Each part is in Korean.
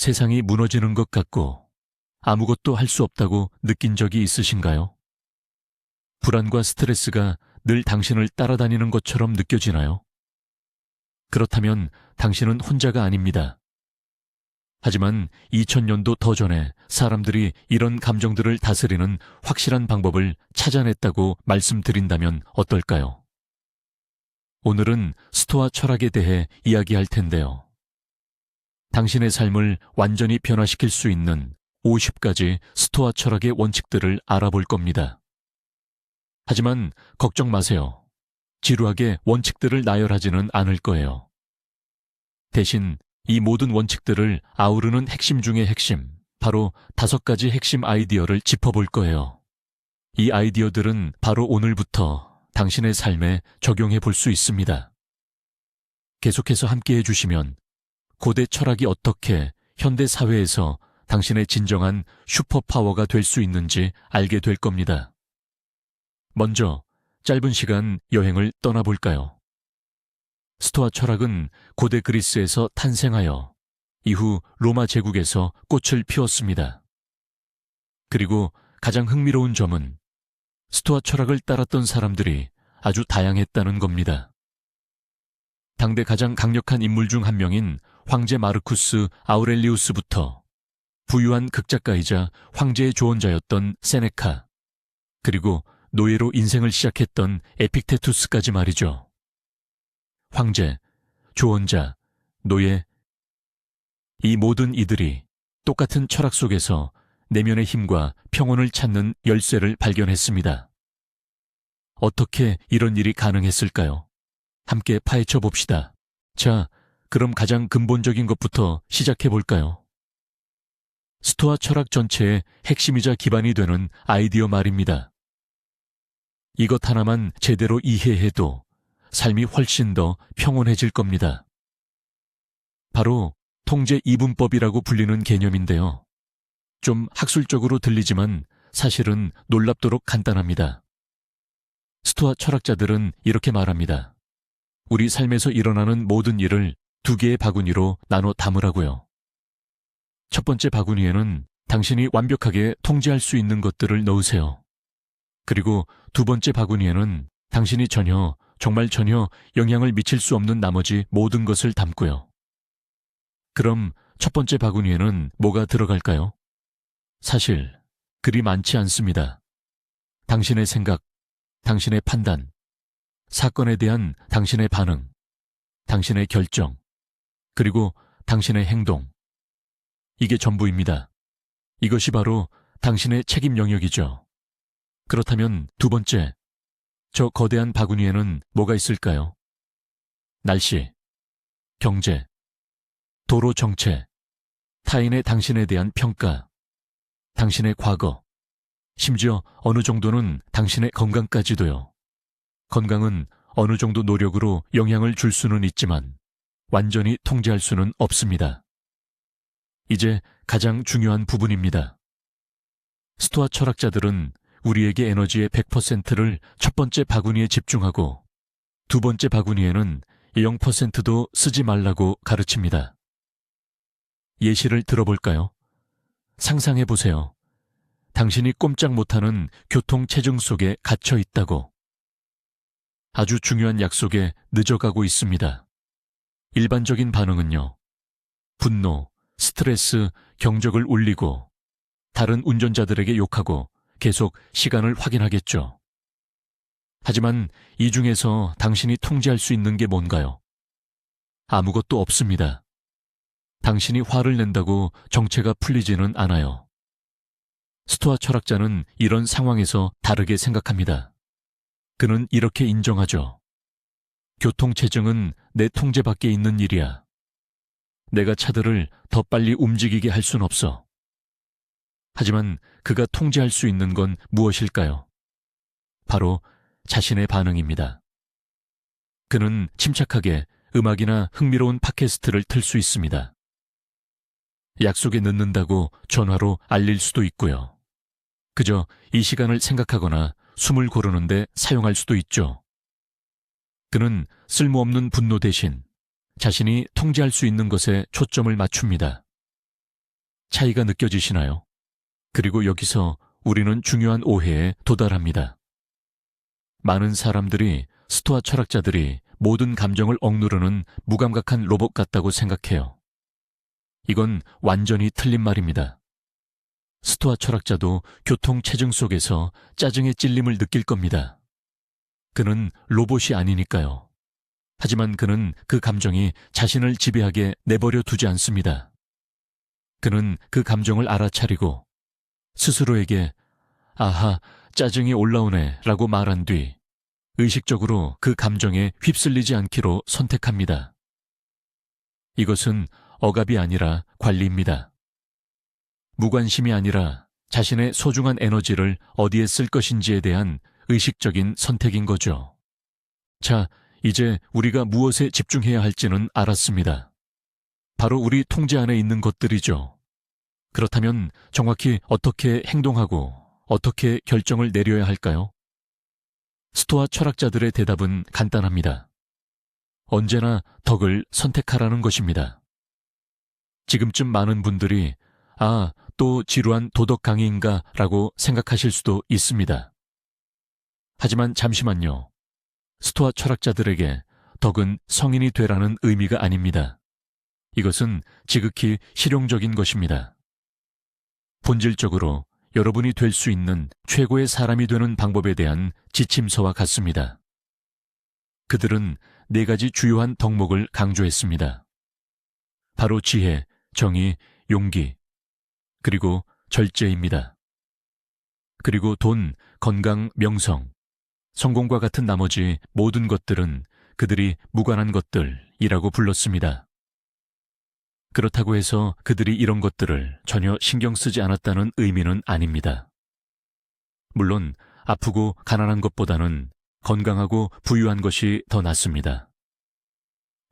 세상이 무너지는 것 같고 아무것도 할 수 없다고 느낀 적이 있으신가요? 불안과 스트레스가 늘 당신을 따라다니는 것처럼 느껴지나요? 그렇다면 당신은 혼자가 아닙니다. 하지만 2000년도 더 전에 사람들이 이런 감정들을 다스리는 확실한 방법을 찾아냈다고 말씀드린다면 어떨까요? 오늘은 스토아 철학에 대해 이야기할 텐데요. 당신의 삶을 완전히 변화시킬 수 있는 50가지 스토아 철학의 원칙들을 알아볼 겁니다. 하지만 걱정 마세요. 지루하게 원칙들을 나열하지는 않을 거예요. 대신 이 모든 원칙들을 아우르는 핵심 중의 핵심, 바로 다섯 가지 핵심 아이디어를 짚어볼 거예요. 이 아이디어들은 바로 오늘부터 당신의 삶에 적용해 볼 수 있습니다. 계속해서 함께 해주시면 고대 철학이 어떻게 현대 사회에서 당신의 진정한 슈퍼파워가 될 수 있는지 알게 될 겁니다. 먼저 짧은 시간 여행을 떠나볼까요? 스토아 철학은 고대 그리스에서 탄생하여 이후 로마 제국에서 꽃을 피웠습니다. 그리고 가장 흥미로운 점은 스토아 철학을 따랐던 사람들이 아주 다양했다는 겁니다. 당대 가장 강력한 인물 중 한 명인 황제 마르쿠스 아우렐리우스부터 부유한 극작가이자 황제의 조언자였던 세네카, 그리고 노예로 인생을 시작했던 에픽테투스까지 말이죠. 황제, 조언자, 노예, 이 모든 이들이 똑같은 철학 속에서 내면의 힘과 평온을 찾는 열쇠를 발견했습니다. 어떻게 이런 일이 가능했을까요? 함께 파헤쳐 봅시다. 자, 그럼 가장 근본적인 것부터 시작해 볼까요? 스토아 철학 전체의 핵심이자 기반이 되는 아이디어 말입니다. 이것 하나만 제대로 이해해도 삶이 훨씬 더 평온해질 겁니다. 바로 통제 이분법이라고 불리는 개념인데요. 좀 학술적으로 들리지만 사실은 놀랍도록 간단합니다. 스토아 철학자들은 이렇게 말합니다. 우리 삶에서 일어나는 모든 일을 두 개의 바구니로 나눠 담으라고요. 첫 번째 바구니에는 당신이 완벽하게 통제할 수 있는 것들을 넣으세요. 그리고 두 번째 바구니에는 당신이 전혀, 정말 전혀 영향을 미칠 수 없는 나머지 모든 것을 담고요. 그럼 첫 번째 바구니에는 뭐가 들어갈까요? 사실, 그리 많지 않습니다. 당신의 생각, 당신의 판단, 사건에 대한 당신의 반응, 당신의 결정, 그리고 당신의 행동. 이게 전부입니다. 이것이 바로 당신의 책임 영역이죠. 그렇다면 두 번째, 저 거대한 바구니에는 뭐가 있을까요? 날씨, 경제, 도로 정체, 타인의 당신에 대한 평가, 당신의 과거, 심지어 어느 정도는 당신의 건강까지도요. 건강은 어느 정도 노력으로 영향을 줄 수는 있지만 완전히 통제할 수는 없습니다. 이제 가장 중요한 부분입니다. 스토아 철학자들은 우리에게 에너지의 100%를 첫 번째 바구니에 집중하고 두 번째 바구니에는 0%도 쓰지 말라고 가르칩니다. 예시를 들어볼까요? 상상해 보세요. 당신이 꼼짝 못하는 교통 체증 속에 갇혀 있다고. 아주 중요한 약속에 늦어가고 있습니다. 일반적인 반응은요. 분노, 스트레스, 경적을 울리고 다른 운전자들에게 욕하고 계속 시간을 확인하겠죠. 하지만 이 중에서 당신이 통제할 수 있는 게 뭔가요? 아무것도 없습니다. 당신이 화를 낸다고 정체가 풀리지는 않아요. 스토아 철학자는 이런 상황에서 다르게 생각합니다. 그는 이렇게 인정하죠. 교통체증은 내 통제 밖에 있는 일이야. 내가 차들을 더 빨리 움직이게 할 순 없어. 하지만 그가 통제할 수 있는 건 무엇일까요? 바로 자신의 반응입니다. 그는 침착하게 음악이나 흥미로운 팟캐스트를 틀 수 있습니다. 약속에 늦는다고 전화로 알릴 수도 있고요. 그저 이 시간을 생각하거나 숨을 고르는데 사용할 수도 있죠. 그는 쓸모없는 분노 대신 자신이 통제할 수 있는 것에 초점을 맞춥니다. 차이가 느껴지시나요? 그리고 여기서 우리는 중요한 오해에 도달합니다. 많은 사람들이 스토아 철학자들이 모든 감정을 억누르는 무감각한 로봇 같다고 생각해요. 이건 완전히 틀린 말입니다. 스토아 철학자도 교통 체증 속에서 짜증의 찔림을 느낄 겁니다. 그는 로봇이 아니니까요. 하지만 그는 그 감정이 자신을 지배하게 내버려 두지 않습니다. 그는 그 감정을 알아차리고 스스로에게 아하, 짜증이 올라오네 라고 말한 뒤 의식적으로 그 감정에 휩쓸리지 않기로 선택합니다. 이것은 억압이 아니라 관리입니다. 무관심이 아니라 자신의 소중한 에너지를 어디에 쓸 것인지에 대한 의식적인 선택인 거죠. 자, 이제 우리가 무엇에 집중해야 할지는 알았습니다. 바로 우리 통제 안에 있는 것들이죠. 그렇다면 정확히 어떻게 행동하고 어떻게 결정을 내려야 할까요? 스토아 철학자들의 대답은 간단합니다. 언제나 덕을 선택하라는 것입니다. 지금쯤 많은 분들이 아, 또 지루한 도덕 강의인가 라고 생각하실 수도 있습니다. 하지만 잠시만요. 스토아 철학자들에게 덕은 성인이 되라는 의미가 아닙니다. 이것은 지극히 실용적인 것입니다. 본질적으로 여러분이 될 수 있는 최고의 사람이 되는 방법에 대한 지침서와 같습니다. 그들은 네 가지 주요한 덕목을 강조했습니다. 바로 지혜, 정의, 용기, 그리고 절제입니다. 그리고 돈, 건강, 명성, 성공과 같은 나머지 모든 것들은 그들이 무관한 것들이라고 불렀습니다. 그렇다고 해서 그들이 이런 것들을 전혀 신경 쓰지 않았다는 의미는 아닙니다. 물론 아프고 가난한 것보다는 건강하고 부유한 것이 더 낫습니다.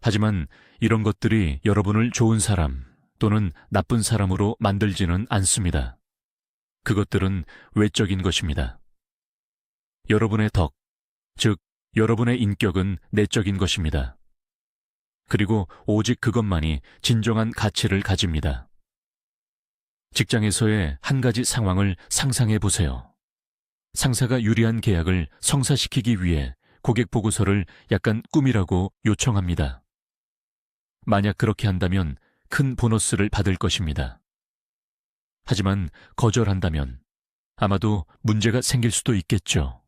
하지만 이런 것들이 여러분을 좋은 사람 또는 나쁜 사람으로 만들지는 않습니다. 그것들은 외적인 것입니다. 여러분의 덕, 즉, 여러분의 인격은 내적인 것입니다. 그리고 오직 그것만이 진정한 가치를 가집니다. 직장에서의 한 가지 상황을 상상해 보세요. 상사가 유리한 계약을 성사시키기 위해 고객 보고서를 약간 꾸미라고 요청합니다. 만약 그렇게 한다면 큰 보너스를 받을 것입니다. 하지만 거절한다면 아마도 문제가 생길 수도 있겠죠.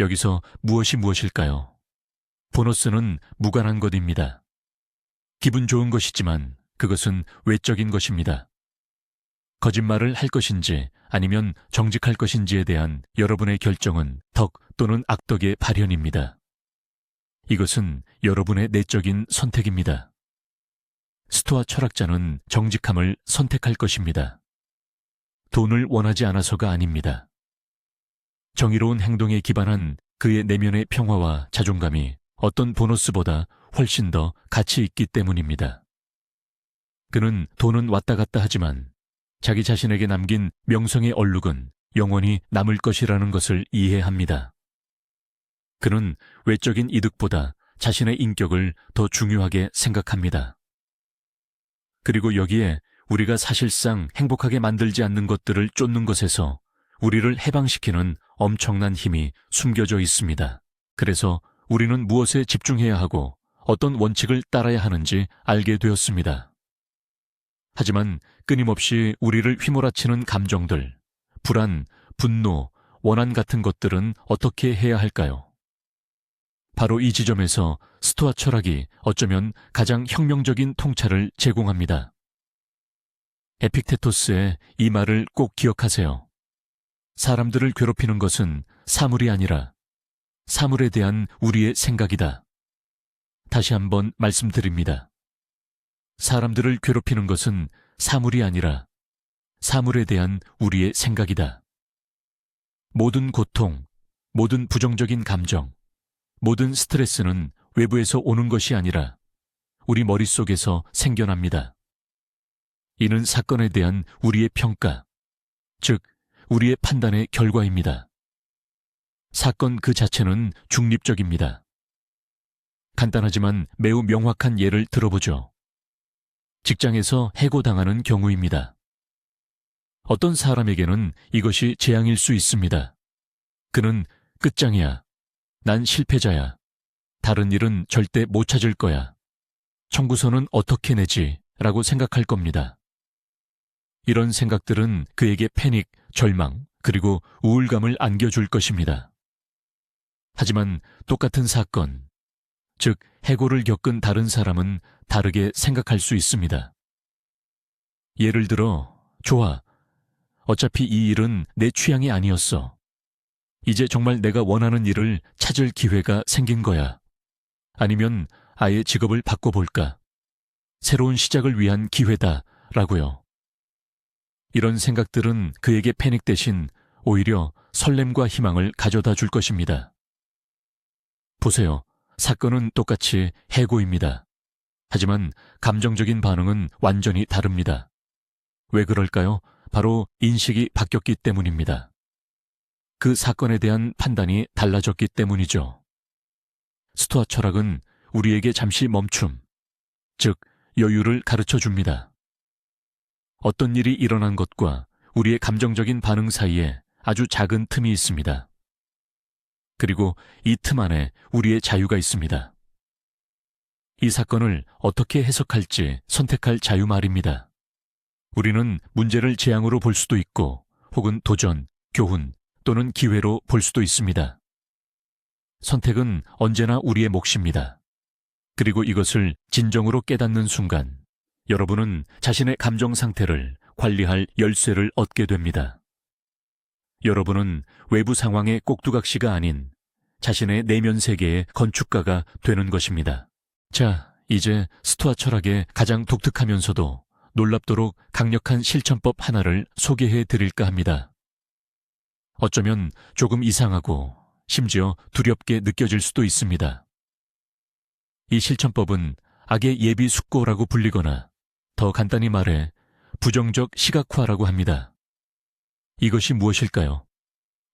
여기서 무엇이 무엇일까요? 보너스는 무관한 것입니다. 기분 좋은 것이지만 그것은 외적인 것입니다. 거짓말을 할 것인지 아니면 정직할 것인지에 대한 여러분의 결정은 덕 또는 악덕의 발현입니다. 이것은 여러분의 내적인 선택입니다. 스토아 철학자는 정직함을 선택할 것입니다. 돈을 원하지 않아서가 아닙니다. 정의로운 행동에 기반한 그의 내면의 평화와 자존감이 어떤 보너스보다 훨씬 더 가치 있기 때문입니다. 그는 돈은 왔다 갔다 하지만 자기 자신에게 남긴 명성의 얼룩은 영원히 남을 것이라는 것을 이해합니다. 그는 외적인 이득보다 자신의 인격을 더 중요하게 생각합니다. 그리고 여기에 우리가 사실상 행복하게 만들지 않는 것들을 쫓는 것에서 우리를 해방시키는 엄청난 힘이 숨겨져 있습니다. 그래서 우리는 무엇에 집중해야 하고 어떤 원칙을 따라야 하는지 알게 되었습니다. 하지만 끊임없이 우리를 휘몰아치는 감정들, 불안, 분노, 원한 같은 것들은 어떻게 해야 할까요? 바로 이 지점에서 스토아 철학이 어쩌면 가장 혁명적인 통찰을 제공합니다. 에픽테토스의 이 말을 꼭 기억하세요. 사람들을 괴롭히는 것은 사물이 아니라 사물에 대한 우리의 생각이다. 다시 한번 말씀드립니다. 사람들을 괴롭히는 것은 사물이 아니라 사물에 대한 우리의 생각이다. 모든 고통, 모든 부정적인 감정, 모든 스트레스는 외부에서 오는 것이 아니라 우리 머릿속에서 생겨납니다. 이는 사건에 대한 우리의 평가, 즉, 우리의 판단의 결과입니다. 사건 그 자체는 중립적입니다. 간단하지만 매우 명확한 예를 들어보죠. 직장에서 해고당하는 경우입니다. 어떤 사람에게는 이것이 재앙일 수 있습니다. 그는 끝장이야. 난 실패자야. 다른 일은 절대 못 찾을 거야. 청구서는 어떻게 내지? 라고 생각할 겁니다. 이런 생각들은 그에게 패닉, 절망, 그리고 우울감을 안겨줄 것입니다. 하지만 똑같은 사건, 즉, 해고를 겪은 다른 사람은 다르게 생각할 수 있습니다. 예를 들어, 좋아. 어차피 이 일은 내 취향이 아니었어. 이제 정말 내가 원하는 일을 찾을 기회가 생긴 거야. 아니면 아예 직업을 바꿔볼까. 새로운 시작을 위한 기회다. 라고요. 이런 생각들은 그에게 패닉 대신 오히려 설렘과 희망을 가져다 줄 것입니다. 보세요. 사건은 똑같이 해고입니다. 하지만 감정적인 반응은 완전히 다릅니다. 왜 그럴까요? 바로 인식이 바뀌었기 때문입니다. 그 사건에 대한 판단이 달라졌기 때문이죠. 스토아 철학은 우리에게 잠시 멈춤, 즉 여유를 가르쳐 줍니다. 어떤 일이 일어난 것과 우리의 감정적인 반응 사이에 아주 작은 틈이 있습니다. 그리고 이 틈 안에 우리의 자유가 있습니다. 이 사건을 어떻게 해석할지 선택할 자유 말입니다. 우리는 문제를 재앙으로 볼 수도 있고 혹은 도전, 교훈 또는 기회로 볼 수도 있습니다. 선택은 언제나 우리의 몫입니다. 그리고 이것을 진정으로 깨닫는 순간 여러분은 자신의 감정 상태를 관리할 열쇠를 얻게 됩니다. 여러분은 외부 상황의 꼭두각시가 아닌 자신의 내면 세계의 건축가가 되는 것입니다. 자, 이제 스토아 철학의 가장 독특하면서도 놀랍도록 강력한 실천법 하나를 소개해 드릴까 합니다. 어쩌면 조금 이상하고 심지어 두렵게 느껴질 수도 있습니다. 이 실천법은 악의 예비 숙고라고 불리거나 더 간단히 말해 부정적 시각화라고 합니다. 이것이 무엇일까요?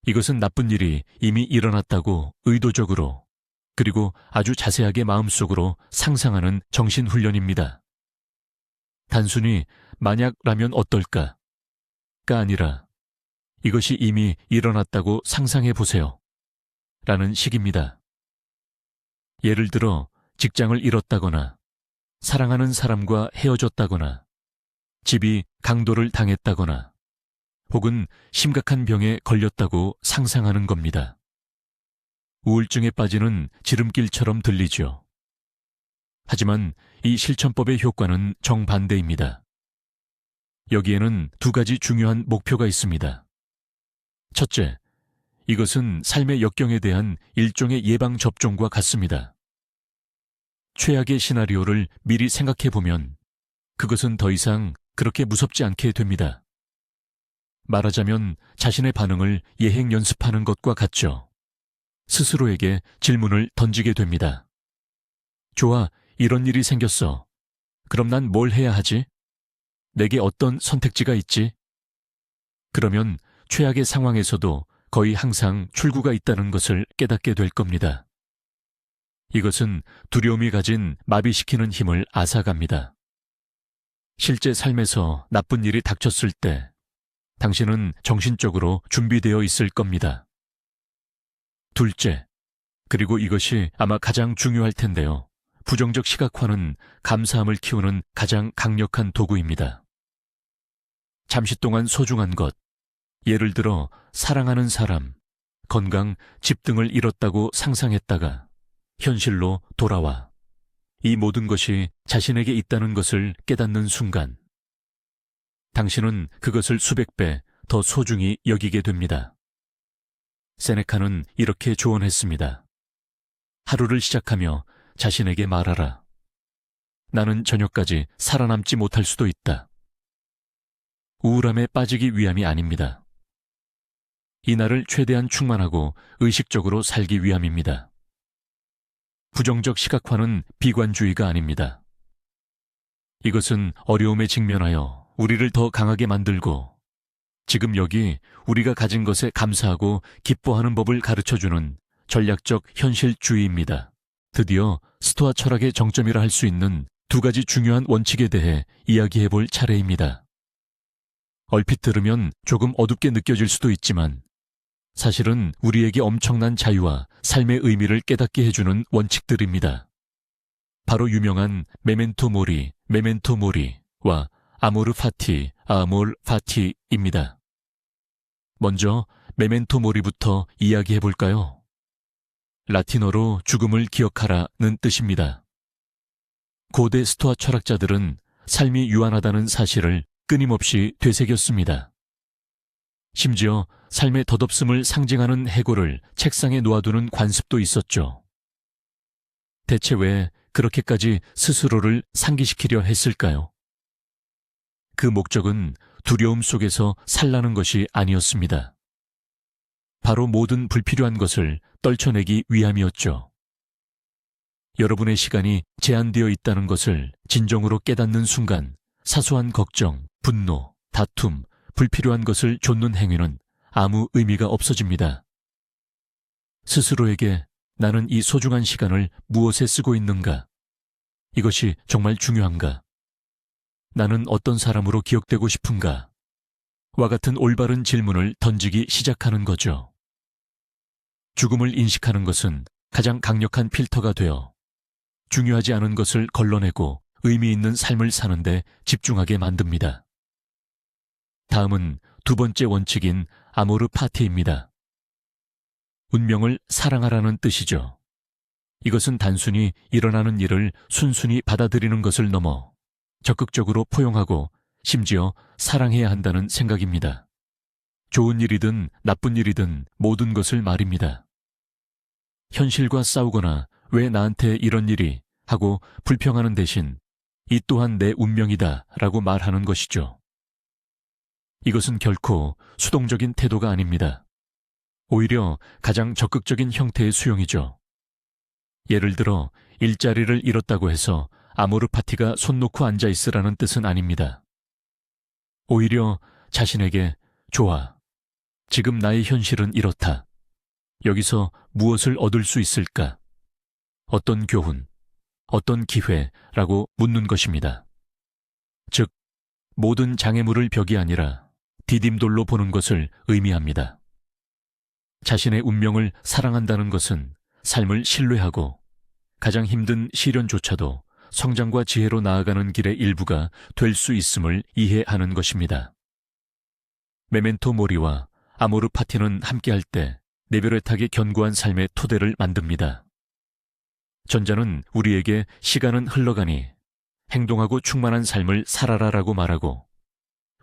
이것은 나쁜 일이 이미 일어났다고 의도적으로 그리고 아주 자세하게 마음속으로 상상하는 정신훈련입니다. 단순히 만약 라면 어떨까? 가 아니라 이것이 이미 일어났다고 상상해 보세요. 라는 식입니다. 예를 들어 직장을 잃었다거나 사랑하는 사람과 헤어졌다거나 집이 강도를 당했다거나 혹은 심각한 병에 걸렸다고 상상하는 겁니다. 우울증에 빠지는 지름길처럼 들리죠. 하지만 이 실천법의 효과는 정반대입니다. 여기에는 두 가지 중요한 목표가 있습니다. 첫째, 이것은 삶의 역경에 대한 일종의 예방접종과 같습니다. 최악의 시나리오를 미리 생각해 보면 그것은 더 이상 그렇게 무섭지 않게 됩니다. 말하자면 자신의 반응을 예행 연습하는 것과 같죠. 스스로에게 질문을 던지게 됩니다. 좋아, 이런 일이 생겼어. 그럼 난 뭘 해야 하지? 내게 어떤 선택지가 있지? 그러면 최악의 상황에서도 거의 항상 출구가 있다는 것을 깨닫게 될 겁니다. 이것은 두려움이 가진 마비시키는 힘을 앗아갑니다. 실제 삶에서 나쁜 일이 닥쳤을 때 당신은 정신적으로 준비되어 있을 겁니다. 둘째, 그리고 이것이 아마 가장 중요할 텐데요. 부정적 시각화는 감사함을 키우는 가장 강력한 도구입니다. 잠시 동안 소중한 것, 예를 들어 사랑하는 사람, 건강, 집 등을 잃었다고 상상했다가 현실로 돌아와 이 모든 것이 자신에게 있다는 것을 깨닫는 순간 당신은 그것을 수백 배 더 소중히 여기게 됩니다. 세네카는 이렇게 조언했습니다. 하루를 시작하며 자신에게 말하라. 나는 저녁까지 살아남지 못할 수도 있다. 우울함에 빠지기 위함이 아닙니다. 이날을 최대한 충만하고 의식적으로 살기 위함입니다. 부정적 시각화는 비관주의가 아닙니다. 이것은 어려움에 직면하여 우리를 더 강하게 만들고 지금 여기 우리가 가진 것에 감사하고 기뻐하는 법을 가르쳐 주는 전략적 현실주의입니다. 드디어 스토아 철학의 정점이라 할 수 있는 두 가지 중요한 원칙에 대해 이야기해 볼 차례입니다. 얼핏 들으면 조금 어둡게 느껴질 수도 있지만 사실은 우리에게 엄청난 자유와 삶의 의미를 깨닫게 해주는 원칙들입니다. 바로 유명한 메멘토 모리, 메멘토 모리와 아모르 파티, 아몰 파티입니다. 먼저 메멘토 모리부터 이야기해 볼까요? 라틴어로 죽음을 기억하라는 뜻입니다. 고대 스토아 철학자들은 삶이 유한하다는 사실을 끊임없이 되새겼습니다. 심지어 삶의 덧없음을 상징하는 해골을 책상에 놓아두는 관습도 있었죠. 대체 왜 그렇게까지 스스로를 상기시키려 했을까요? 그 목적은 두려움 속에서 살라는 것이 아니었습니다. 바로 모든 불필요한 것을 떨쳐내기 위함이었죠. 여러분의 시간이 제한되어 있다는 것을 진정으로 깨닫는 순간 사소한 걱정, 분노, 다툼, 불필요한 것을 좇는 행위는 아무 의미가 없어집니다. 스스로에게 나는 이 소중한 시간을 무엇에 쓰고 있는가? 이것이 정말 중요한가? 나는 어떤 사람으로 기억되고 싶은가? 와 같은 올바른 질문을 던지기 시작하는 거죠. 죽음을 인식하는 것은 가장 강력한 필터가 되어 중요하지 않은 것을 걸러내고 의미 있는 삶을 사는데 집중하게 만듭니다. 다음은 두 번째 원칙인 아모르 파티입니다. 운명을 사랑하라는 뜻이죠. 이것은 단순히 일어나는 일을 순순히 받아들이는 것을 넘어 적극적으로 포용하고 심지어 사랑해야 한다는 생각입니다. 좋은 일이든 나쁜 일이든 모든 것을 말입니다. 현실과 싸우거나 왜 나한테 이런 일이 하고 불평하는 대신 이 또한 내 운명이다 라고 말하는 것이죠. 이것은 결코 수동적인 태도가 아닙니다. 오히려 가장 적극적인 형태의 수용이죠. 예를 들어 일자리를 잃었다고 해서 아모르 파티가 손 놓고 앉아 있으라는 뜻은 아닙니다. 오히려 자신에게 좋아. 지금 나의 현실은 이렇다. 여기서 무엇을 얻을 수 있을까? 어떤 교훈, 어떤 기회라고 묻는 것입니다. 즉, 모든 장애물을 벽이 아니라 디딤돌로 보는 것을 의미합니다. 자신의 운명을 사랑한다는 것은 삶을 신뢰하고 가장 힘든 시련조차도 성장과 지혜로 나아가는 길의 일부가 될 수 있음을 이해하는 것입니다. 메멘토 모리와 아모르 파티는 함께할 때 네베레탁의 견고한 삶의 토대를 만듭니다. 전자는 우리에게 시간은 흘러가니 행동하고 충만한 삶을 살아라라고 말하고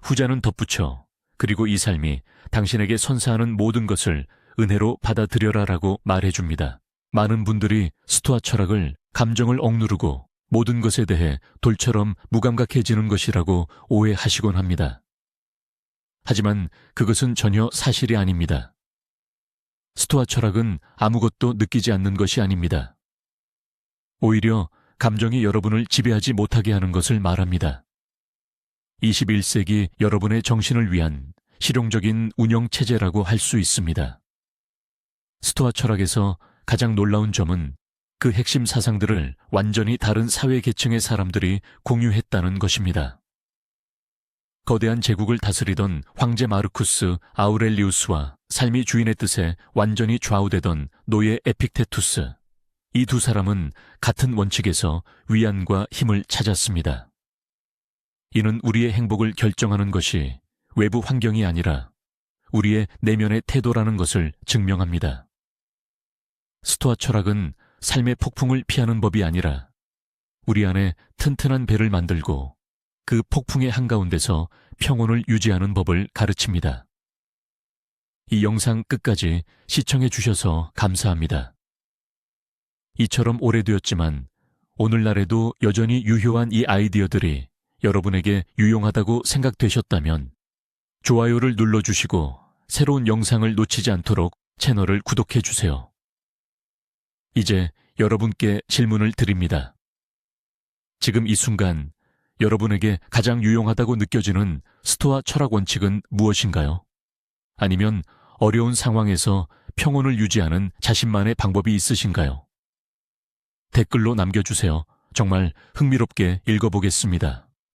후자는 덧붙여 그리고 이 삶이 당신에게 선사하는 모든 것을 은혜로 받아들여라라고 말해줍니다. 많은 분들이 스토아 철학을 감정을 억누르고 모든 것에 대해 돌처럼 무감각해지는 것이라고 오해하시곤 합니다. 하지만 그것은 전혀 사실이 아닙니다. 스토아 철학은 아무것도 느끼지 않는 것이 아닙니다. 오히려 감정이 여러분을 지배하지 못하게 하는 것을 말합니다. 21세기 여러분의 정신을 위한 실용적인 운영 체제라고 할 수 있습니다. 스토아 철학에서 가장 놀라운 점은 그 핵심 사상들을 완전히 다른 사회 계층의 사람들이 공유했다는 것입니다. 거대한 제국을 다스리던 황제 마르쿠스 아우렐리우스와 삶이 주인의 뜻에 완전히 좌우되던 노예 에픽테투스. 이 두 사람은 같은 원칙에서 위안과 힘을 찾았습니다. 이는 우리의 행복을 결정하는 것이 외부 환경이 아니라 우리의 내면의 태도라는 것을 증명합니다. 스토아 철학은 삶의 폭풍을 피하는 법이 아니라 우리 안에 튼튼한 배를 만들고 그 폭풍의 한가운데서 평온을 유지하는 법을 가르칩니다. 이 영상 끝까지 시청해 주셔서 감사합니다. 이처럼 오래되었지만 오늘날에도 여전히 유효한 이 아이디어들이 여러분에게 유용하다고 생각되셨다면 좋아요를 눌러주시고 새로운 영상을 놓치지 않도록 채널을 구독해 주세요. 이제 여러분께 질문을 드립니다. 지금 이 순간 여러분에게 가장 유용하다고 느껴지는 스토아 철학 원칙은 무엇인가요? 아니면 어려운 상황에서 평온을 유지하는 자신만의 방법이 있으신가요? 댓글로 남겨주세요. 정말 흥미롭게 읽어보겠습니다.